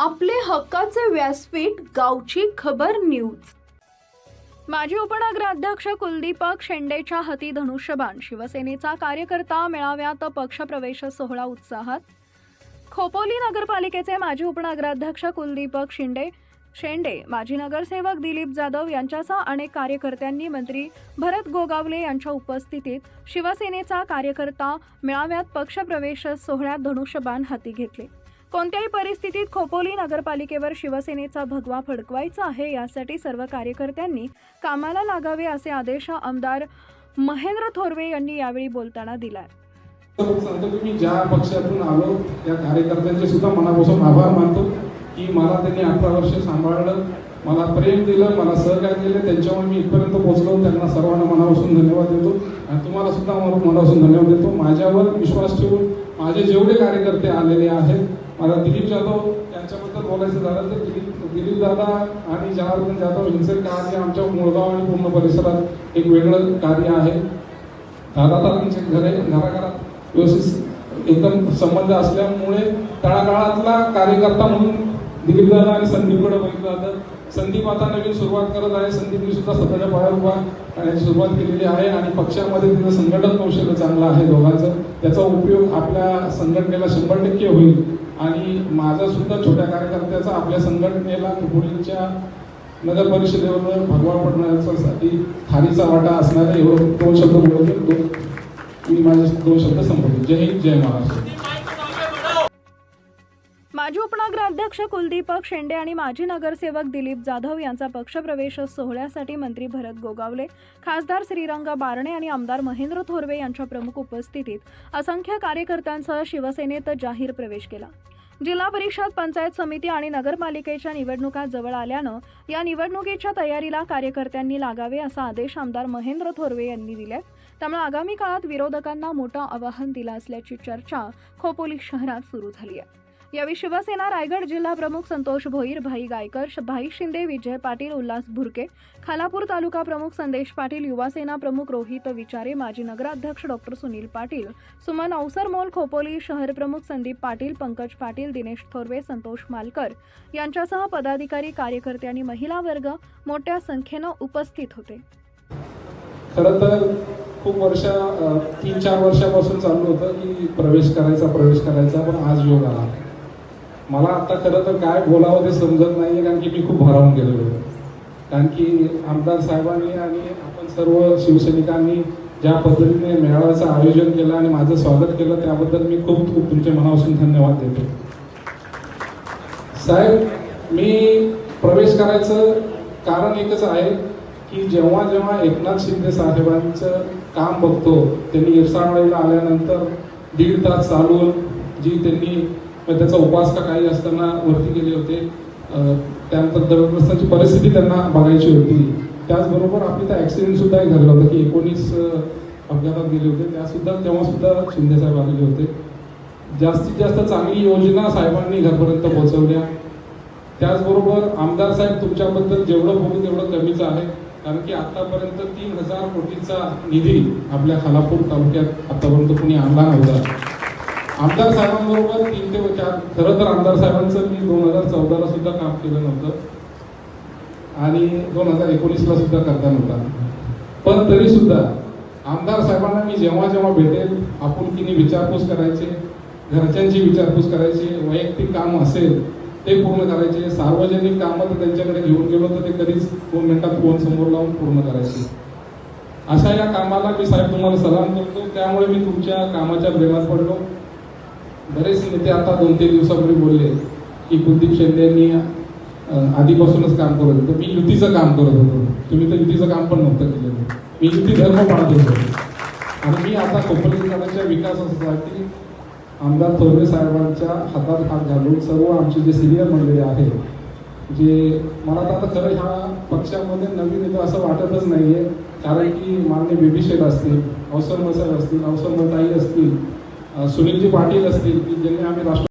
आपले हक्काचे व्यासपीठ गावची खबर न्यूज. माजी उपनगराध्यक्ष कुलदीपक शेंडेच्या हाती धनुष्यबाण. शिवसेनेचा कार्यकर्ता मेळाव्यात पक्षप्रवेश सोहळा उत्साहात. खोपोली नगरपालिकेचे माजी उपनगराध्यक्ष कुलदीपक शिंदे शेंडे माजी नगरसेवक दिलीप जाधव यांच्यासह अनेक कार्यकर्त्यांनी मंत्री भरत गोगावले यांच्या उपस्थितीत शिवसेनेचा कार्यकर्ता मेळाव्यात पक्षप्रवेश सोहळ्यात धनुष्यबाण हाती घेतले. कोणत्याही परिस्थितीत खोपोली नगरपालिकेवर शिवसेनेचा भगवा फडकवायचा आहे यासाठी सर्व कार्यकर्त्यांनी कामाला लागावे असे आदेश आमदार महेंद्र थोरवे यांनी यावेळी बोलताना दिला सांगतो की मी ज्या पक्षातून आलो त्या कार्यकर्त्यांचे सुद्धा मनापासून आभार मानतो की मला त्यांनी अठरा वर्ष सांभाळलं मला प्रेम दिलं मला सहकार्य दिलं त्यांच्यामुळे मी इथपर्यंत पोहोचलो त्यांना सर्वांना मनापासून धन्यवाद देतो. आणि तुम्हाला सुद्धा मनापासून धन्यवाद देतो. माझ्यावर विश्वास ठेवून माझे जेवढे कार्यकर्ते आलेले आहेत मला दिलीप जाधव यांच्याबद्दल बोलायचं झालं तर दिलीप दिलीप दादा आणि जनार्दन जाधव यांचं कार्य आमच्या मुळगाव आणि पूर्ण परिसरात एक वेगळं कार्य आहे. दादातारांचे घरे घराघरात व्यवस्थित एकदम संबंध असल्यामुळे तळागाळातला कार्यकर्ता म्हणून दिलीप दादा आणि संदीपकडे बघितलं जातं. संदीप आता नवीन सुरुवात करत आहे. संदीपने सुद्धा स्वतःच्या पायावर उभा करण्याची सुरुवात केलेली आहे आणि पक्षामध्ये तिचं संघटन कौशल्य चांगलं आहे दोघांचं. त्याचा उपयोग आपल्या संघटनेला शंभर टक्के होईल. आणि माझा सुद्धा छोट्या कार्यकर्त्याचा आपल्या संघटनेला पुढीलच्या नगर परिषदेवर भगवा पडण्यासाठी खारीचा वाटा असणारे एवढं दोन शब्द बोलत. दोन मी माझे दोन शब्द संपवतो. जय हिंद जय महाराष्ट्र. उपनगराध्यक्ष कुलदीपक शेंडे आणि माजी नगरसेवक दिलीप जाधव यांचा पक्षप्रवेश सोहळ्यासाठी मंत्री भरत गोगावले खासदार श्रीरंग बारणे आणि आमदार महेंद्र थोरवे यांच्या प्रमुख उपस्थितीत असंख्य कार्यकर्त्यांसह शिवसेनेत जाहीर प्रवेश केला. जिल्हा परिषद पंचायत समिती आणि नगरपालिकेच्या निवडणुका जवळ आल्यानं या निवडणुकीच्या तयारीला कार्यकर्त्यांनी लागावे असा आदेश आमदार महेंद्र थोरवे यांनी दिले. त्यामुळे आगामी काळात विरोधकांना मोठं आवाहन दिलं असल्याची चर्चा खोपोली शहरात सुरू झाली आहे. यावेळी शिवसेना रायगड जिल्हा प्रमुख संतोष भोईर भाई गायकर श- भाई शिंदे विजय पाटील उल्हास भुरके खालापूर तालुका प्रमुख संदेश पाटील युवासेना प्रमुख रोहित विचारे माजी नगराध्यक्ष डॉक्टर सुनील पाटील सुमन अवसरमोल खोपोली शहर प्रमुख संदीप पाटील पंकज पाटील दिनेश थोरवे संतोष मालकर यांच्यासह पदाधिकारी कार्यकर्ते आणि महिला वर्ग मोठ्या संख्येनं उपस्थित होते. खरं तर खूप वर्ष तीन चार वर्षापासून चालू होतं की प्रवेश करायचा प्रवेश करायचा पण आज योग आला. मला आता खरं तर काय बोलावं ते समजत नाही आहे कारण की मी खूप भरावून गेलेलो आहे. कारण की आमदार साहेबांनी आणि आपण सर्व शिवसैनिकांनी ज्या पद्धतीने मेळाव्याचं आयोजन केलं आणि माझं स्वागत केलं त्याबद्दल मी खूप खूप तुमच्या मनापासून धन्यवाद देतो. साहेब मी प्रवेश करायचं कारण एकच आहे की जेव्हा जेव्हा एकनाथ शिंदे साहेबांचं काम बघतो त्यांनी इरसाळवाडीला आल्यानंतर दीड तास चालून जी त्यांनी मग त्याचा उपास का काही असताना वरती गेले होते. त्यानंतर दरग्रस्तांची परिस्थिती त्यांना बघायची होती. त्याचबरोबर आपली तर ॲक्सिडेंटसुद्धा एक झालेला होतं की एकोणीस अपघातात गेले होते. त्यासुद्धा तेव्हासुद्धा तेव्हा सुद्धा आलेले होते. जास्तीत जास्त चांगली योजना साहेबांनी घरपर्यंत पोहोचवल्या. त्याचबरोबर आमदार साहेब तुमच्याबद्दल जेवढं बोलू तेवढं कमीच आहे. कारण की आतापर्यंत तीन हजार कोटीचा निधी आपल्या खालापूर तालुक्यात आतापर्यंत कुणी आणला नव्हता. आमदार साहेबांबरोबर तीन ते चार खरं तर आमदार साहेबांचं मी दोन हजार चौदाला सुद्धा काम केलं नव्हतं. आणि दोन हजार एकोणीसला सुद्धा करता नव्हता. पण तरी सुद्धा आमदार साहेबांना मी जेव्हा जेव्हा भेटेल आपुलकीने विचारपूस करायचे घरच्यांची विचारपूस करायची वैयक्तिक काम असेल ते पूर्ण करायचे सार्वजनिक कामं तर त्यांच्याकडे घेऊन गेलो तर ते कधीच दोन मिनिटात फोन समोर लावून पूर्ण करायचे. अशा या कामाला मी साहेब तुम्हाला सलाम करतो. त्यामुळे मी तुमच्या कामाच्या प्रेमात पडलो. बरेच नेते आता दोन तीन दिवसापूर्वी बोलले की कुलदीप शिंदे यांनी आधीपासूनच काम करत होतं. मी युतीचं काम करत होतो. तुम्ही तर युतीचं काम पण नव्हतं केलेलं. मी युती धर्म पाळत होतो. आणि मी आता कोपरगावच्या विकासासाठी आमदार थोरवे साहेबांच्या हातात हात घालून सर्व आमचे जे सिनियर मंडळी आहे जे मला तर आता खरं ह्या पक्षामध्ये नवीन येतं असं वाटतच नाही आहे कारण की माननीय बेबी शेठ असतील अवसर मसाल असतील अवसर मताई असतील सुनीलजी पाटील असतील की ज्यांनी आम्ही राष्ट्र